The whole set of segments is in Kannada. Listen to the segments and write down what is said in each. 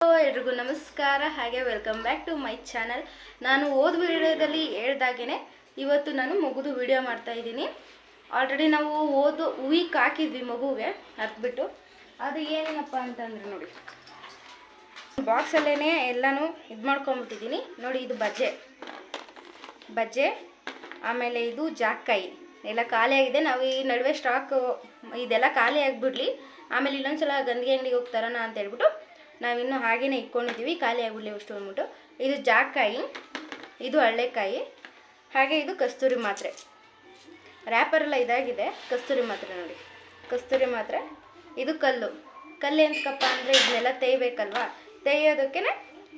ಎಲ್ರಿಗೂ ನಮಸ್ಕಾರ, ಹಾಗೆ welcome back to my channel ನಾನು ಓದ್ ವಿಡಿಯೋದಲ್ಲಿ ಹೇಳ್ದಾಗೇ ಇವತ್ತು ನಾನು ಮಗುದು ವಿಡಿಯೋ ಮಾಡ್ತಾ ಇದ್ದೀನಿ. ಆಲ್ರೆಡಿ ನಾವು ಓದು ವೀಕ್ ಹಾಕಿದ್ವಿ ಮಗುಗೆ ಹತ್ಬಿಟ್ಟು ಅದು ಏನೇನಪ್ಪ ಅಂತಂದ್ರೆ ನೋಡಿ. ಬಾಕ್ಸಲ್ಲೇ ಎಲ್ಲನೂ ಇದು ಮಾಡ್ಕೊಂಬಿಟ್ಟಿದ್ದೀನಿ ನೋಡಿ ಇದು ಬಜ್ಜೆ. ಬಜ್ಜೆ, ಆಮೇಲೆ ಇದು ಜಾಕಾಯಿ ಎಲ್ಲ ಖಾಲಿ ಆಗಿದೆ. ನಾವು ಈ ನಡುವೆ ಸ್ಟಾಕ್ ಇದೆಲ್ಲ ಖಾಲಿ ಆಗಿಬಿಡ್ಲಿ. ಆಮೇಲೆ ಇನ್ನೊಂದ್ಸಲ ಗಂದಿಗೆ ಅಂಗಡಿಗೆ ಹೋಗ್ತಾರಣ ಅಂತ ಹೇಳ್ಬಿಟ್ಟು ನಾವಿನ್ನು ಹಾಗೇನೆ ಇಟ್ಕೊಂಡಿದ್ದೀವಿ, ಖಾಲಿ ಆಗಿಬಿಡ್ಲಿ ಅಷ್ಟು ಅಂದ್ಬಿಟ್ಟು. ಇದು ಜಾಕಾಯಿ ಇದು ಹಳ್ಳೆಕಾಯಿ ಹಾಗೆ ಇದು ಕಸ್ತೂರಿ ಮಾತ್ರೆ. ರ್ಯಾಪರೆಲ್ಲ ಇದಾಗಿದೆ, ಕಸ್ತೂರಿ ಮಾತ್ರೆ ನೋಡಿ. ಕಸ್ತೂರಿ ಮಾತ್ರೆ, ಇದು ಕಲ್ಲು. ಕಲ್ಲು ಎಂತಕ್ಕಪ್ಪ ಅಂದರೆ ಇದನ್ನೆಲ್ಲ ತೇಯ್ಬೇಕಲ್ವಾ? ತೇಯೋದಕ್ಕೆ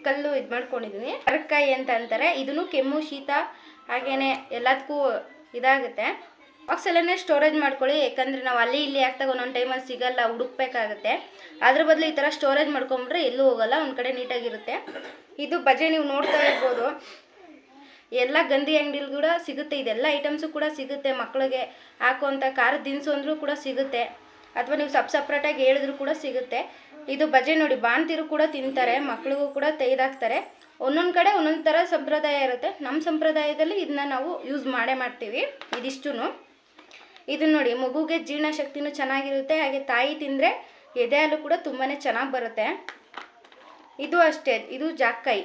ಕಲ್ಲು ಇದು ಮಾಡ್ಕೊಂಡಿದ್ದೀನಿ ಅರಕಾಯಿ ಅಂತ ಅಂತಾರೆ. ಇದನ್ನು ಕೆಮ್ಮು, ಶೀತ ಹಾಗೆಯೇ ಎಲ್ಲದಕ್ಕೂ ಇದಾಗುತ್ತೆ. ಬಾಕ್ಸಲ್ಲೇ ಸ್ಟೋರೇಜ್ ಮಾಡ್ಕೊಳ್ಳಿ, ಯಾಕಂದರೆ ನಾವು ಅಲ್ಲಿ ಇಲ್ಲಿ ಆಗ್ತಾಗ ಒಂದೊಂದು ಟೈಮಲ್ಲಿ ಸಿಗಲ್ಲ, ಹುಡುಕ್ಬೇಕಾಗುತ್ತೆ. ಅದ್ರ ಬದಲು ಈ ಥರ ಸ್ಟೋರೇಜ್ ಮಾಡ್ಕೊಂಬಿಟ್ರೆ ಎಲ್ಲೂ ಹೋಗಲ್ಲ, ಒಂದು ಕಡೆ ನೀಟಾಗಿರುತ್ತೆ. ಇದು ಬಜೆ ನೀವು ನೋಡ್ತಾ ಇರ್ಬೋದು. ಎಲ್ಲ ಗಂಧಿ ಅಂಗಡಿಲಿ ಕೂಡ ಸಿಗುತ್ತೆ, ಇದೆಲ್ಲ ಐಟಮ್ಸು ಕೂಡ ಸಿಗುತ್ತೆ ಮಕ್ಕಳಿಗೆ ಹಾಕುವಂಥ ಖಾರ ದಿನಸು ಅಂದರೂ ಕೂಡ ಸಿಗುತ್ತೆ. ಅಥವಾ ನೀವು ಸಪ್ ಸಪ್ರೇಟಾಗಿ ಹೇಳಿದ್ರು ಕೂಡ ಸಿಗುತ್ತೆ. ಇದು ಬಜೆ ನೋಡಿ, ಬಾಣ್ತಿರು ಕೂಡ ತಿಂತಾರೆ, ಮಕ್ಳಿಗೂ ಕೂಡ ತೆಗೆದಾಕ್ತಾರೆ. ಒಂದೊಂದು ಕಡೆ ಒಂದೊಂದು ಥರ ಸಂಪ್ರದಾಯ ಇರುತ್ತೆ. ನಮ್ಮ ಸಂಪ್ರದಾಯದಲ್ಲಿ ಇದನ್ನ ನಾವು ಯೂಸ್ ಮಾಡೇ ಮಾಡ್ತೀವಿ ಇದಿಷ್ಟು ಇದು ನೋಡಿ, ಮಗುಗೆ ಜೀರ್ಣಶಕ್ತಿನೂ ಚೆನ್ನಾಗಿರುತ್ತೆ, ಹಾಗೆ ತಾಯಿ ತಿಂದರೆ ಎದೆ ಹಾಲು ಕೂಡ ತುಂಬಾ ಚೆನ್ನಾಗಿ ಬರುತ್ತೆ. ಇದು ಅಷ್ಟೇ, ಇದು ಜಾಕ್ಕಾಯಿ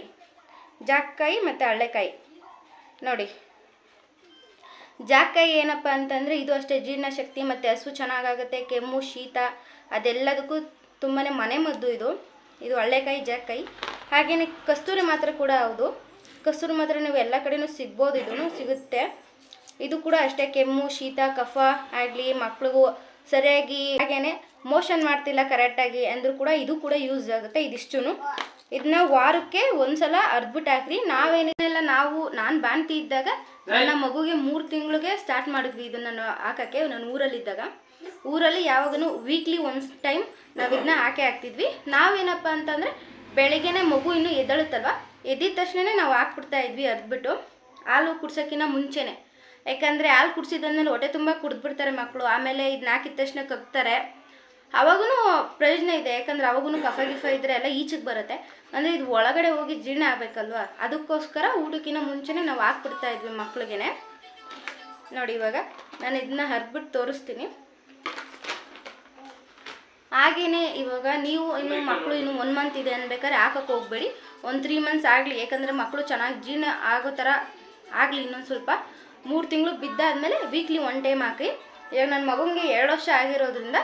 ಜಾಕ್ಕಾಯಿ ಮತ್ತು ಹಳ್ಳೆಕಾಯಿ ನೋಡಿ ಜಾಕ್ಕಾಯಿ ಏನಪ್ಪ ಅಂತಂದರೆ ಇದು ಅಷ್ಟೇ ಜೀರ್ಣಶಕ್ತಿ ಮತ್ತು ಹಸು ಚೆನ್ನಾಗಾಗುತ್ತೆ, ಕೆಮ್ಮು, ಶೀತ, ಅದೆಲ್ಲದಕ್ಕೂ ತುಂಬಾ ಮನೆ ಮದ್ದು ಇದು. ಇದು ಹಳ್ಳೆಕಾಯಿ ಜಾಕ್ಕಾಯಿ ಹಾಗೆಯೇ ಕಸ್ತೂರಿ ಮಾತ್ರ ಕೂಡ ಹೌದು. ಕಸ್ತೂರಿ ಮಾತ್ರ ನೀವು ಎಲ್ಲ ಕಡೆಯೂ ಸಿಗ್ಬೋದು ಇದೂ ಸಿಗುತ್ತೆ. ಇದು ಕೂಡ ಅಷ್ಟೇ, ಕೆಮ್ಮು, ಶೀತ, ಕಫ ಆಗಲಿ, ಮಕ್ಳಿಗೂ ಸರಿಯಾಗಿ ಹಾಗೇನೆ ಮೋಷನ್ ಮಾಡ್ತಿಲ್ಲ ಕರೆಕ್ಟಾಗಿ ಅಂದರೂ ಕೂಡ ಇದು ಕೂಡ ಯೂಸ್ ಆಗುತ್ತೆ ಇದಿಷ್ಟು ಇದನ್ನ ವಾರಕ್ಕೆ ಒಂದ್ಸಲ ಅರ್ದ್ಬಿಟ್ಟು ಹಾಕ್ರಿ. ನಾವೇನೇನೆಲ್ಲ ನಾವು, ನಾನು ಬಾಣ್ತಿ ಇದ್ದಾಗ ನನ್ನ ಮಗುಗೆ ಮೂರು ತಿಂಗಳಿಗೆ ಸ್ಟಾರ್ಟ್ ಮಾಡಿದ್ವಿ ಇದನ್ನ ನಾನು ಹಾಕಕ್ಕೆ ನಾನು ಊರಲ್ಲಿದ್ದಾಗ ಊರಲ್ಲಿ ಯಾವಾಗಲೂ ವೀಕ್ಲಿ ಒನ್ಸ್ ಟೈಮ್ ನಾವು ಇದನ್ನ ಹಾಕೇ ಹಾಕ್ತಿದ್ವಿ. ನಾವೇನಪ್ಪ ಅಂತಂದ್ರೆ ಬೆಳಿಗ್ಗೆನೆ ಮಗು ಇನ್ನೂ ಎದ್ದಳುತ್ತಲ್ವ? ಎದ್ದಿದ ತಕ್ಷಣನೇ ನಾವು ಹಾಕ್ಬಿಡ್ತಾ ಇದ್ವಿ ಅರ್ದ್ಬಿಟ್ಟು. ಹಾಲು ಕುಡ್ಸೋಕ್ಕಿಂತ ಮುಂಚೆನೆ. ಯಾಕಂದರೆ ಹಾಲು ಕುಡಿಸಿದ್ಮೇಲೆ ಹೊಟ್ಟೆ ತುಂಬ ಕುಡಿದ್ಬಿಡ್ತಾರೆ ಮಕ್ಕಳು ಆಮೇಲೆ ಇದನ್ನ ಹಾಕಿದ ತಕ್ಷಣ ಕಗ್ತಾರೆ ಅವಾಗೂ ಪ್ರಯೋಜನ ಇದೆ. ಯಾಕಂದರೆ ಅವಾಗೂ ಕಫ ಗಿಫ ಇದ್ದರೆ ಎಲ್ಲ ಈಚೆಗೆ ಬರುತ್ತೆ. ಅಂದರೆ ಇದು ಒಳಗಡೆ ಹೋಗಿ ಜೀರ್ಣ ಆಗಬೇಕಲ್ವಾ? ಅದಕ್ಕೋಸ್ಕರ ಊಟಕ್ಕಿಂತ ಮುಂಚೆನೇ ನಾವು ಹಾಕ್ಬಿಡ್ತಾ ಇದ್ವಿ ಮಕ್ಳಿಗೆ ನೋಡಿ ಇವಾಗ ನಾನು ಇದನ್ನ ಹರಿದ್ಬಿಟ್ಟು ತೋರಿಸ್ತೀನಿ. ಹಾಗೇ ಇವಾಗ ನೀವು ಇನ್ನು ಮಕ್ಕಳು ಇನ್ನು ಒನ್ ಮಂತ್ ಇದೆ ಅನ್ಬೇಕಾದ್ರೆ ಹಾಕಕ್ಕೆ ಹೋಗ್ಬೇಡಿ. ಒಂದು ತ್ರೀ ಮಂತ್ಸ್ ಆಗಲಿ. ಯಾಕಂದರೆ ಮಕ್ಕಳು ಚೆನ್ನಾಗಿ ಜೀರ್ಣ ಆಗೋ ಥರ ಆಗಲಿ ಇನ್ನೊಂದು ಸ್ವಲ್ಪ. ಮೂರು ತಿಂಗಳು ಬಿದ್ದಾದಮೇಲೆ ವೀಕ್ಲಿ ಒನ್ ಟೈಮ್ ಹಾಕಿ. ಈಗ ನನ್ನ ಮಗುಗೆ ಎರಡು ವರ್ಷ ಆಗಿರೋದ್ರಿಂದ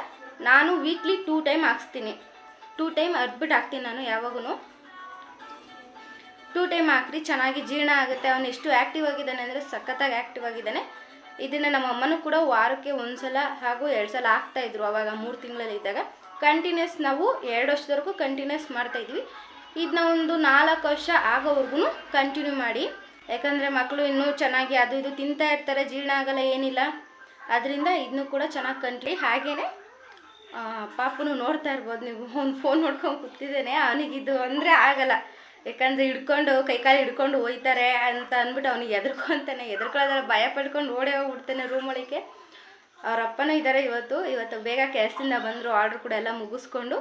ನಾನು ವೀಕ್ಲಿ ಟೂ ಟೈಮ್ ಹಾಕ್ಸ್ತೀನಿ. ಟೂ ಟೈಮ್ ಅರ್ಬಿಟ್ಟು ಹಾಕ್ತೀನಿ ನಾನು ಯಾವಾಗೂ ಟೂ ಟೈಮ್ ಹಾಕ್ರಿ, ಚೆನ್ನಾಗಿ ಜೀರ್ಣ ಆಗುತ್ತೆ. ಅವನು ಎಷ್ಟು ಆ್ಯಕ್ಟಿವ್ ಆಗಿದ್ದಾನೆ ಅಂದರೆ ಸಖತ್ತಾಗಿ ಆ್ಯಕ್ಟಿವ್ ಆಗಿದ್ದಾನೆ. ಇದನ್ನು ನಮ್ಮ ಅಮ್ಮನೂ ಕೂಡ ವಾರಕ್ಕೆ ಒಂದು ಸಲ ಹಾಗೂ ಎರಡು ಸಲ ಹಾಕ್ತಾಯಿದ್ರು ಅವಾಗ ಮೂರು ತಿಂಗಳಲ್ಲಿ ಇದ್ದಾಗ. ಕಂಟಿನ್ಯೂಸ್ ನಾವು ಎರಡು ವರ್ಷದವರೆಗೂ ಕಂಟಿನ್ಯೂಸ್ ಮಾಡ್ತಾಯಿದ್ವಿ ಇದನ್ನ ಒಂದು ನಾಲ್ಕು ವರ್ಷ ಆಗೋವರೆಗೂ ಕಂಟಿನ್ಯೂ ಮಾಡಿ. ಯಾಕಂದರೆ ಮಕ್ಕಳು ಇನ್ನೂ ಚೆನ್ನಾಗಿ ಅದು ಇದು ತಿಂತಾ ಇರ್ತಾರೆ, ಜೀರ್ಣ ಆಗಲ್ಲ, ಏನಿಲ್ಲ. ಅದರಿಂದ ಇದನ್ನು ಕೂಡ ಚೆನ್ನಾಗಿ ಕಂಟ್ರಿ ಹಾಗೇ ಪಾಪನು ನೋಡ್ತಾ ಇರ್ಬೋದು ನೀವು. ಒಂದು ಫೋನ್ ನೋಡ್ಕೊಂಡು ಕೂತಿದ್ದೇನೆ. ಅವನಿಗಿದು ಅಂದರೆ ಆಗಲ್ಲ. ಯಾಕಂದರೆ ಹಿಡ್ಕೊಂಡು ಕೈಕಾಲು ಹಿಡ್ಕೊಂಡು ಹೋಯ್ತಾರೆ ಅಂತ ಅಂದ್ಬಿಟ್ಟು ಅವನಿಗೆ ಎದ್ರಕೊಂತಾನೆ ಎದ್ರಕೊಳ್ಳೋದಲ್ಲ ಭಯ ಪಡ್ಕೊಂಡು ಓಡೇ ಹೋಗ್ಬಿಡ್ತಾನೆ ರೂಮ್ ಒಳಗೆ. ಅವ್ರ ಅಪ್ಪನೂ ಇದ್ದಾರೆ ಇವತ್ತು. ಇವತ್ತು ಬೇಗ ಕೆಲಸದಿಂದ ಬಂದರು. ಆರ್ಡ್ರ್ ಕೂಡ ಎಲ್ಲ ಮುಗಿಸ್ಕೊಂಡು.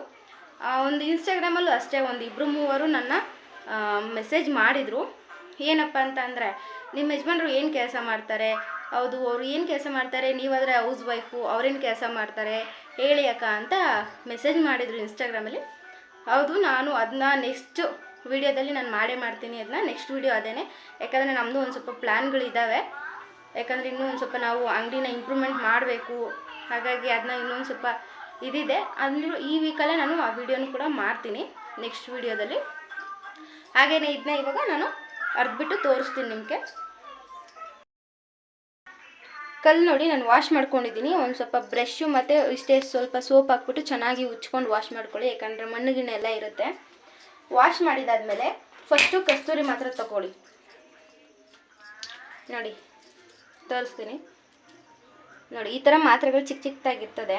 ಒಂದು ಇನ್ಸ್ಟಾಗ್ರಾಮಲ್ಲೂ ಅಷ್ಟೇ. ಒಂದು ಇಬ್ಬರು ಮೂವರು ನನ್ನ ಮೆಸೇಜ್ ಮಾಡಿದರು. ಏನಪ್ಪ ಅಂತ ಅಂದರೆ, ನಿಮ್ಮ ಯಜಮಾನ್ರು ಏನು ಕೆಲಸ ಮಾಡ್ತಾರೆ? ಹೌದು, ಅವರು ಏನು ಕೆಲಸ ಮಾಡ್ತಾರೆ? ನೀವಾದರೆ ಹೌಸ್ ವೈಫು ಅವ್ರೇನು ಕೆಲಸ ಮಾಡ್ತಾರೆ? ಹೇಳಿ ಅಕ್ಕ ಅಂತ ಮೆಸೇಜ್ ಮಾಡಿದರು ಇನ್ಸ್ಟಾಗ್ರಾಮಲ್ಲಿ ಹೌದು, ನಾನು ಅದನ್ನ ನೆಕ್ಸ್ಟ್ ವಿಡಿಯೋದಲ್ಲಿ ನಾನು ಮಾಡೇ ಮಾಡ್ತೀನಿ. ಅದನ್ನ ನೆಕ್ಸ್ಟ್ ವಿಡಿಯೋ ಅದೇನೆ. ಯಾಕಂದರೆ ನಮ್ಮದು ಒಂದು ಸ್ವಲ್ಪ ಪ್ಲ್ಯಾನ್ಗಳಿದ್ದಾವೆ ಯಾಕಂದರೆ ಇನ್ನೂ ಒಂದು ಸ್ವಲ್ಪ ನಾವು ಅಂಗಡಿನ ಇಂಪ್ರೂವ್ಮೆಂಟ್ ಮಾಡಬೇಕು. ಹಾಗಾಗಿ ಅದನ್ನ ಇನ್ನೊಂದು ಸ್ವಲ್ಪ ಇದಿದೆ. ಅಂದರೂ ಈ ವೀಕಲ್ಲೇ ನಾನು ಆ ವಿಡಿಯೋನು ಕೂಡ ಮಾಡ್ತೀನಿ ನೆಕ್ಸ್ಟ್ ವಿಡಿಯೋದಲ್ಲಿ ಹಾಗೆಯೇ ಇದನ್ನ ಇವಾಗ ನಾನು ಅರ್ದ್ಬಿಟ್ಟು ತೋರಿಸ್ತೀನಿ ನಿಮಗೆ. ಕಲ್ಲು ನೋಡಿ, ನಾನು ವಾಶ್ ಮಾಡ್ಕೊಂಡಿದ್ದೀನಿ ಒಂದು ಸ್ವಲ್ಪ ಬ್ರಷ್ಷು ಮತ್ತು ಇಷ್ಟೇ ಸ್ವಲ್ಪ ಸೋಪ್ ಹಾಕ್ಬಿಟ್ಟು ಚೆನ್ನಾಗಿ ಉಚ್ಕೊಂಡು ವಾಶ್ ಮಾಡ್ಕೊಳ್ಳಿ, ಯಾಕಂದರೆ ಮಣ್ಣು ಗಿಣ್ಣು ಎಲ್ಲ ಇರುತ್ತೆ. ವಾಶ್ ಮಾಡಿದಾದ್ಮೇಲೆ ಫಸ್ಟು ಕಸ್ತೂರಿ ಮಾತ್ರ ತಗೊಳ್ಳಿ. ನೋಡಿ, ತೋರಿಸ್ತೀನಿ. ನೋಡಿ, ಈ ಥರ ಮಾತ್ರೆಗಳು ಚಿಕ್ಕ ಚಿಕ್ಕದಾಗಿರ್ತದೆ.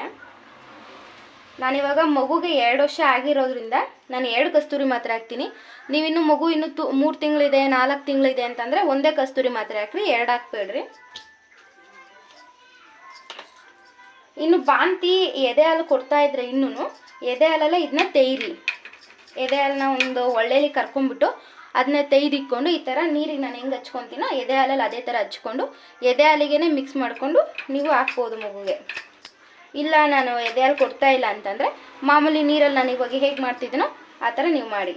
ನಾನಿವಾಗ ಮಗುಗೆ ಎರಡು ವರ್ಷ ಆಗಿರೋದ್ರಿಂದ ನಾನು ಎರಡು ಕಸ್ತೂರಿ ಮಾತ್ರೆ ಹಾಕ್ತೀನಿ. ನೀವಿನ್ನು ಮಗು ಇನ್ನು ತು ಮೂರು ತಿಂಗಳಿದೆ, ನಾಲ್ಕು ತಿಂಗಳಿದೆ ಅಂತಂದರೆ ಒಂದೇ ಕಸ್ತೂರಿ ಮಾತ್ರೆ ಹಾಕ್ರಿ, ಎರಡು ಹಾಕ್ಬೇಡ್ರಿ. ಇನ್ನು ಬಾಂತಿ ಎದೆ ಹಾಲು ಕೊಡ್ತಾ ಇದ್ರೆ ಇನ್ನೂ ಎದೆ ಹಾಲೆಲ್ಲ ಇದನ್ನ ತೆಯ್ರಿ. ಎದೆ ಹಾಲನ್ನ ಒಂದು ಒಳ್ಳೆಲಿ ಕರ್ಕೊಂಡ್ಬಿಟ್ಟು ಅದನ್ನ ತೆಗೆದಿಕ್ಕೊಂಡು ಈ ಥರ ನೀರಿಗೆ ನಾನು ಹೆಂಗೆ ಹಚ್ಕೊತೀನೋ ಎದೆ ಹಾಲಲ್ಲಿ ಅದೇ ಥರ ಹಚ್ಕೊಂಡು ಎದೆ ಹಾಲಿಗೆ ಮಿಕ್ಸ್ ಮಾಡಿಕೊಂಡು ನೀವು ಹಾಕ್ಬೋದು ಮಗುಗೆ. ಇಲ್ಲ, ನಾನು ಎದೆಯಲ್ಲಿ ಕೊಡ್ತಾ ಇಲ್ಲ ಅಂತಂದರೆ ಮಾಮೂಲಿ ನೀರಲ್ಲಿ ನಾನು ಇವಾಗ ಹೇಗೆ ಮಾಡ್ತಿದ್ದೀನೋ ಆ ಥರ ನೀವು ಮಾಡಿ.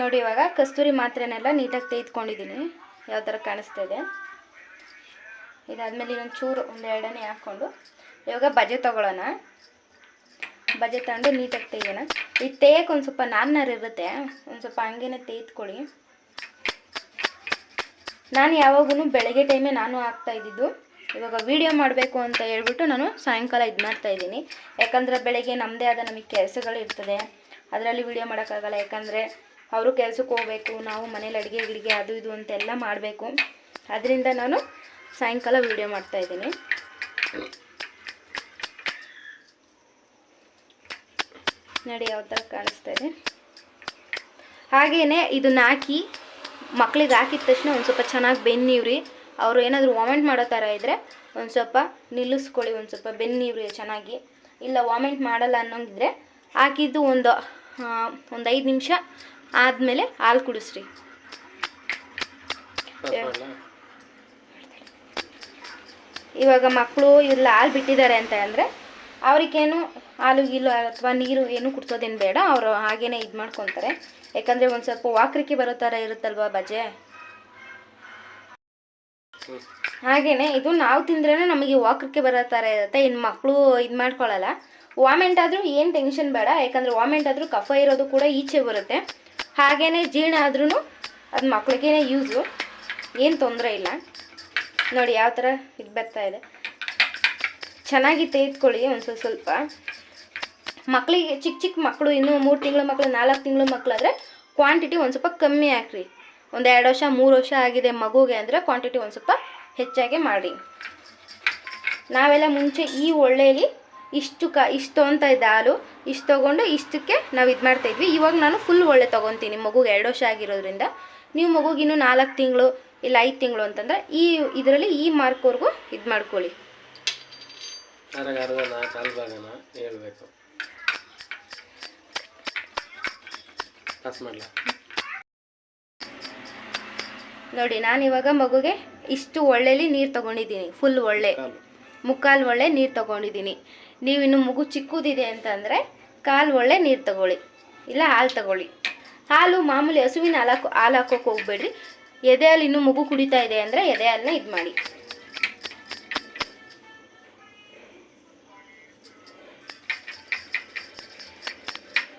ನೋಡಿ, ಇವಾಗ ಕಸ್ತೂರಿ ಮಾತ್ರೆನೆಲ್ಲ ನೀಟಾಗಿ ತೆಗೆದುಕೊಂಡಿದ್ದೀನಿ. ಯಾವ ಥರ ಕಾಣಿಸ್ತಾ ಇದೆ? ಇದಾದಮೇಲೆ ಇನ್ನೊಂದು ಚೂರು, ಒಂದು ಎರಡನೇ ಹಾಕ್ಕೊಂಡು. ಇವಾಗ ಬಜೆ ತೊಗೊಳ್ಳೋಣ. ಬಜೆ ತಗೊಂಡು ನೀಟಾಗಿ ತೆಗಿಯೋಣ. ಇದು ತೇಯಕ್ಕೆ ಒಂದು ಸ್ವಲ್ಪ ನಾರ್ನರ್ ಇರುತ್ತೆ. ಒಂದು ಸ್ವಲ್ಪ ಹಂಗೇನೆ ತೆಗೆದುಕೊಳ್ಳಿ. ನಾನು ಯಾವಾಗೂ ಬೆಳಗ್ಗೆ ಟೈಮೇ ನಾನು ಹಾಕ್ತಾ ಇದ್ದಿದ್ದು. ಇವಾಗ ವೀಡಿಯೋ ಮಾಡಬೇಕು ಅಂತ ಹೇಳ್ಬಿಟ್ಟು ನಾನು ಸಾಯಂಕಾಲ ಇದು ಮಾಡ್ತಾ ಇದ್ದೀನಿ. ಯಾಕಂದರೆ ಬೆಳಗ್ಗೆ ನಮ್ಮದೇ ಆದ ನಮಗೆ ಕೆಲಸಗಳು ಇರ್ತದೆ. ಅದರಲ್ಲಿ ವೀಡಿಯೋ ಮಾಡೋಕ್ಕಾಗಲ್ಲ. ಯಾಕಂದರೆ ಅವರು ಕೆಲಸಕ್ಕೆ ಹೋಗಬೇಕು, ನಾವು ಮನೇಲಿ ಅಡುಗೆ ಗಿಡಿಗೆ ಅದು ಇದು ಅಂತೆಲ್ಲ ಮಾಡಬೇಕು. ಅದರಿಂದ ನಾನು ಸಾಯಂಕಾಲ ವೀಡಿಯೋ ಮಾಡ್ತಾ ಇದ್ದೀನಿ. ನೋಡಿ ಯಾವ ಥರ ಕಾಣಿಸ್ತಾ ಇದೆ. ಹಾಗೆಯೇ ಇದನ್ನ ಹಾಕಿ ಮಕ್ಳಿಗೆ ಹಾಕಿದ ತಕ್ಷಣ ಒಂದು ಸ್ವಲ್ಪ ಚೆನ್ನಾಗಿ ಬೆನ್ನೀವ್ರಿ. ಅವರು ಏನಾದರೂ ವಾಮೆಂಟ್ ಮಾಡೋ ಥರ ಇದ್ದರೆ ಒಂದು ಸ್ವಲ್ಪ ನಿಲ್ಲಿಸ್ಕೊಳ್ಳಿ, ಒಂದು ಸ್ವಲ್ಪ ಬೆನ್ನೀವ್ರಿ ಚೆನ್ನಾಗಿ. ಇಲ್ಲ ವಾಮೆಂಟ್ ಮಾಡಲ್ಲ ಅನ್ನೋಂಗಿದ್ರೆ ಹಾಕಿದ್ದು ಒಂದು ಒಂದು ಐದು ನಿಮಿಷ ಆದಮೇಲೆ ಹಾಲು ಕುಡಿಸ್ರಿ. ಇವಾಗ ಮಕ್ಕಳು ಇಲ್ಲ ಹಾಲು ಬಿಟ್ಟಿದ್ದಾರೆ ಅಂತ ಅಂದರೆ ಅವ್ರಿಗೇನು ಹಾಲು, ಗೀಲು ಅಥವಾ ನೀರು ಏನು ಕುಡ್ಸೋದೇನು ಬೇಡ. ಅವರು ಹಾಗೇನೆ ಇದು ಮಾಡ್ಕೊತಾರೆ. ಯಾಕಂದರೆ ಒಂದು ಸ್ವಲ್ಪ ವಾಕ್ರಿಕೆ ಬರೋ ಥರ ಇರುತ್ತಲ್ವಾ ಬಜೆ? ಹಾಗೇನೆ, ಇದು ನಾವು ತಿಂದ್ರೇ ನಮಗೆ ವಾಕ್ರಿಕೆ ಬರೋ ಥರ ಇರುತ್ತೆ. ಇನ್ನು ಮಕ್ಕಳು ಇದು ಮಾಡ್ಕೊಳ್ಳಲ್ಲ ವಾಮೆಂಟ್ ಆದರೂ ಏನು ಟೆನ್ಷನ್ ಬೇಡ. ಯಾಕಂದರೆ ವಾಮೆಂಟ್ ಆದರೂ ಕಫ ಇರೋದು ಕೂಡ ಈಚೆ ಬರುತ್ತೆ. ಹಾಗೇನೆ ಜೀರ್ಣ ಆದ್ರೂ ಅದು ಮಕ್ಳಿಗೇನೆ ಯೂಸು. ಏನು ತೊಂದರೆ ಇಲ್ಲ. ನೋಡಿ ಯಾವ ಥರ ಇದು ಬರ್ತಾ ಇದೆ. ಚೆನ್ನಾಗಿ ತೆಗೆದುಕೊಳ್ಳಿ ಒಂದು ಸ್ವಲ್ಪ ಸ್ವಲ್ಪ. ಮಕ್ಕಳಿಗೆ ಚಿಕ್ಕ ಚಿಕ್ಕ ಮಕ್ಕಳು ಇನ್ನೂ ಮೂರು ತಿಂಗಳು ಮಕ್ಕಳು ನಾಲ್ಕು ತಿಂಗಳು ಮಕ್ಕಳಾದರೆ ಕ್ವಾಂಟಿಟಿ ಒಂದು ಸ್ವಲ್ಪ ಕಮ್ಮಿ ಹಾಕ್ರಿ. ಒಂದು ಎರಡು ವರ್ಷ, ಮೂರು ವರ್ಷ ಆಗಿದೆ ಮಗುಗೆ ಅಂದರೆ ಕ್ವಾಂಟಿಟಿ ಒಂದು ಸ್ವಲ್ಪ ಹೆಚ್ಚಾಗಿ ಮಾಡಿ ನಾವೆಲ್ಲ ಮುಂಚೆ ಈ ಒಳ್ಳೆಯಲ್ಲಿ ಇಷ್ಟು ಕ ಇಷ್ಟು ಅಂತ ಇದ್ದೆ ಹಾಲು, ಇಷ್ಟು ತೊಗೊಂಡು ಇಷ್ಟಕ್ಕೆ ನಾವು ಇದು ಮಾಡ್ತಾಯಿದ್ವಿ ಇವಾಗ ನಾನು ಫುಲ್ ಒಳ್ಳೆ ತೊಗೊತೀನಿ ಮಗುಗೆ ಎರಡು ವರ್ಷ ಆಗಿರೋದ್ರಿಂದ. ನೀವು ಮಗುಗೆ ಇನ್ನೂ ನಾಲ್ಕು ತಿಂಗಳು ಇಲ್ಲ ಐದು ತಿಂಗಳು ಅಂತಂದರೆ ಈ ಇದರಲ್ಲಿ ಈ ಮಾರ್ಕ್ವರೆಗೂ ಇದು ಮಾಡ್ಕೊಳ್ಳಿ. ಹೇಳ್ಬೇಕು. ನೋಡಿ ನಾನು ಇವಾಗ ಮಗುಗೆ ಇಷ್ಟು ಒಳ್ಳೆಲಿ ನೀರು ತಗೊಂಡಿದ್ದೀನಿ ಫುಲ್ ಒಳ್ಳೆ. ಕಾಲು ಮುಕ್ಕಾಲು ಒಳ್ಳೆ ನೀರು ತಗೊಂಡಿದ್ದೀನಿ. ನೀವು ಇನ್ನು ಮಗು ಚಿಕ್ಕದಿದೆ ಅಂತಂದರೆ ಕಾಲು ಒಳ್ಳೆ ನೀರು ತಗೊಳ್ಳಿ ಇಲ್ಲ ಹಾಲು ತಗೊಳ್ಳಿ. ಹಾಲು ಮಾಮೂಲಿ ಹಸುವಿನ ಹಾಲು ಹಾಕೋ ಹಾಲು ಹಾಕೋಕೆ ಹೋಗ್ಬೇಡ್ರಿ. ಎದೆ ಹಾಲು ಇನ್ನೂ ಮಗು ಕುಡಿತಾ ಇದೆ ಅಂದರೆ ಎದೆ ಹಾಲನ್ನ ಇದು ಮಾಡಿ.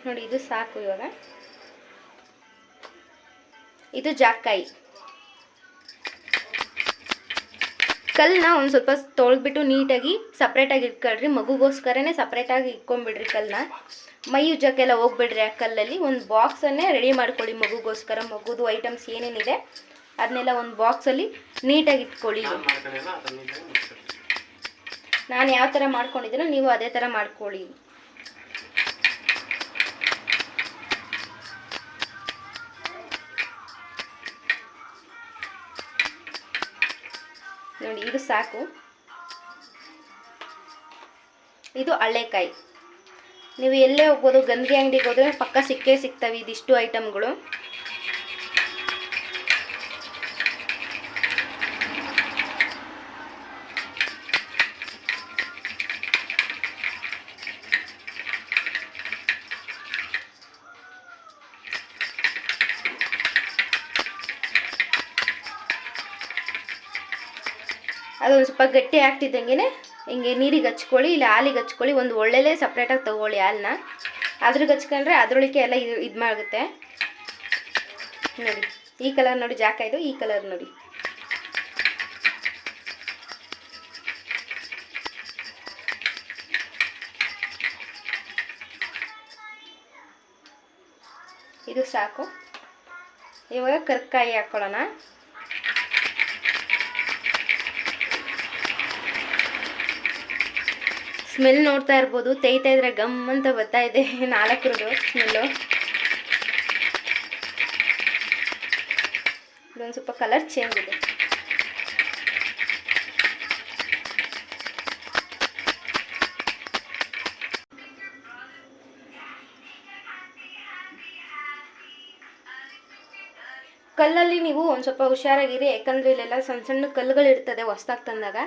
ನೋಡಿ ಇದು ಸಾಕು ಇವಾಗ. ಇದು ಜಾಕಾಯಿ ಕಲ್ಲನ್ನ ಒಂದು ಸ್ವಲ್ಪ ತೊಳೆದ್ಬಿಟ್ಟು ನೀಟಾಗಿ ಸಪ್ರೇಟಾಗಿ ಇಟ್ಕೊಳ್ರಿ ಮಗುಗೋಸ್ಕರನೇ ಸಪ್ರೇಟಾಗಿ ಇಟ್ಕೊಂಡ್ಬಿಡ್ರಿ ಕಲ್ಲನ್ನ. ಮೈ ಉಜ್ಜಕ್ಕೆಲ್ಲ ಹೋಗ್ಬಿಡ್ರಿ ಆ ಕಲ್ಲಲ್ಲಿ ಒಂದು ಬಾಕ್ಸನ್ನೇ ರೆಡಿ ಮಾಡ್ಕೊಳ್ಳಿ ಮಗುಗೋಸ್ಕರ ಮಗುದು ಐಟಮ್ಸ್ ಏನೇನಿದೆ ಅದನ್ನೆಲ್ಲ ಒಂದು ಬಾಕ್ಸಲ್ಲಿ ನೀಟಾಗಿ ಇಟ್ಕೊಳ್ಳಿ. ನಾನು ಯಾವ ಥರ ಮಾಡ್ಕೊಂಡಿದ್ದೀನೋ ನೀವು ಅದೇ ಥರ ಮಾಡ್ಕೊಳ್ಳಿ. ನೋಡಿ, ಇದು ಸಾಕು. ಇದು ಹಳ್ಳೆಕಾಯಿ ನೀವು ಎಲ್ಲೇ ಹೋಗ್ಬೋದು ಗಂಧಿ ಅಂಗಡಿಗೆ ಹೋದ್ರೆ ಪಕ್ಕ ಸಿಕ್ಕೇ ಸಿಗ್ತವೆ ಇದಿಷ್ಟು ಐಟಮ್ಗಳು. ಅದೊಂದು ಸ್ವಲ್ಪ ಗಟ್ಟಿ ಆಗ್ತಿದ್ದಂಗೆ ಹಿಂಗೆ ನೀರಿಗೆ ಹಚ್ಕೊಳ್ಳಿ, ಇಲ್ಲ ಹಾಲಿಗೆ ಹಚ್ಕೊಳ್ಳಿ, ಒಂದು ಒಳ್ಳೆಲೇ ಸಪ್ರೇಟಾಗಿ ತೊಗೊಳ್ಳಿ ಹಾಲನ್ನ. ಅದ್ರಿಗೆ ಹಚ್ಕೊಂಡ್ರೆ ಅದರೊಳಗೆ ಎಲ್ಲ ಇದು ಇದು ಮಾಡುತ್ತೆ ನೋಡಿ, ಈ ಕಲರ್ ನೋಡಿ ಜಾಕ ಇದು, ಈ ಕಲರ್ ನೋಡಿ. ಇದು ಸಾಕು. ಇವಾಗ ಕರ್ಕಾಯಿ ಹಾಕ್ಕೊಳ್ಳೋಣ ಸ್ಮೆಲ್ ನೋಡ್ತಾ ಇರ್ಬೋದು ತೇಯ್ತಾ ಇದ್ರೆ ಗಮ್ ಅಂತ ಬರ್ತಾ ಇದೆ. ನಾಲ್ಕರದು ಸ್ಮೆಲ್ಲು. ಇದೊಂದು ಸ್ವಲ್ಪ ಕಲರ್ ಚೇಂಜ್ ಇದೆ. ಕಲ್ಲಲ್ಲಿ ನೀವು ಒಂದು ಸ್ವಲ್ಪ ಹುಷಾರಾಗಿರಿ, ಯಾಕಂದ್ರೆ ಇಲ್ಲೆಲ್ಲ ಸಣ್ಣ ಸಣ್ಣ ಕಲ್ಲುಗಳಿರ್ತದೆ ಹೊಸ್ದಾಗಿ ತಂದಾಗ.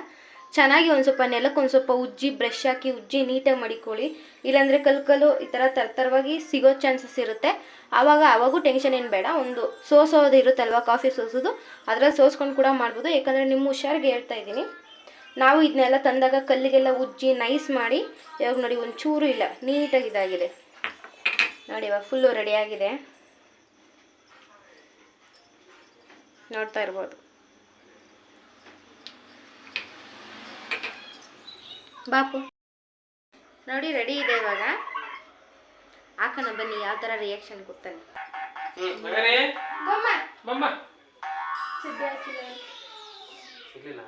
ಚೆನ್ನಾಗಿ ಒಂದು ಸ್ವಲ್ಪ ನೆಲಕ್ಕೆ ಒಂದು ಸ್ವಲ್ಪ ಉಜ್ಜಿ ಬ್ರಷ್ ಹಾಕಿ ಉಜ್ಜಿ ನೀಟಾಗಿ ಮಡಿಕೊಳ್ಳಿ. ಇಲ್ಲಾಂದರೆ ಕಲ್ಲು ಕಲ್ಲು ಈ ಥರ ತರತರವಾಗಿ ಸಿಗೋ ಚಾನ್ಸಸ್ ಇರುತ್ತೆ. ಆವಾಗ, ಆವಾಗೂ ಟೆನ್ಷನ್ ಏನು ಬೇಡ. ಒಂದು ಸೋಸೋದು ಇರುತ್ತಲ್ವ ಕಾಫಿ ಸೋಸೋದು, ಅದ್ರಲ್ಲಿ ಸೋಸ್ಕೊಂಡು ಕೂಡ ಮಾಡ್ಬೋದು. ಯಾಕಂದರೆ ನಿಮ್ಮ ಹುಷಾರಿಗೆ ಹೇಳ್ತಾ ಇದ್ದೀನಿ. ನಾವು ಇದನ್ನೆಲ್ಲ ತಂದಾಗ ಕಲ್ಲಿಗೆಲ್ಲ ಉಜ್ಜಿ ನೈಸ್ ಮಾಡಿ, ಇವಾಗ ನೋಡಿ ಒಂದು ಚೂರು ಇಲ್ಲ ನೀಟಾಗಿ ಇದಾಗಿದೆ. ನೋಡಿ ಇವಾಗ ಫುಲ್ಲು ರೆಡಿಯಾಗಿದೆ ನೋಡ್ತಾ ಇರ್ಬೋದು. ಬಾಪು ನೋಡಿ ರೆಡಿ ಇದೆ ಇವಾಗ ಹಾಕೋಣ ಬನ್ನಿ ಯಾವ ಥರ ರಿಯಾಕ್ಷನ್ ಕೊಡ್ತಾನೆ ಸಿಗ್ಲಿಲ್ಲ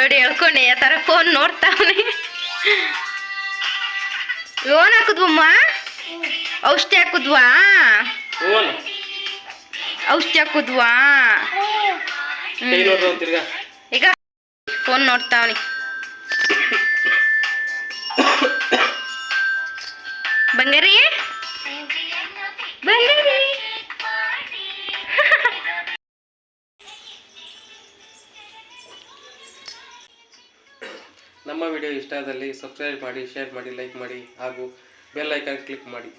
ನೋಡಿ ಹೇಳ್ಕೊಂಡೆ ಆ ಥರ ಫೋನ್ ನೋಡ್ತಾವನೆ. ಲೋನ್ ಹಾಕುದ್ವಮ್ಮ? ಔಷಧಿ ಹಾಕುದ್ವಾ? ಔಷಧಿ ಹಾಕುದ್ವಾ? ಈಗ ಫೋನ್ ನೋಡ್ತಾವನಿ. ಬಂಗಾರಿ? ಬಂಗಾರಿ. ನಮ್ಮ ವಿಡಿಯೋ ಇಷ್ಟ ಆದಲ್ಲಿ ಸಬ್ಸ್ಕ್ರೈಬ್ ಮಾಡಿ ಶೇರ್ ಮಾಡಿ ಲೈಕ್ ಮಾಡಿ ಹಾಗೂ ಬೆಲ್ ಐಕಾನ್ ಕ್ಲಿಕ್ ಮಾಡಿ.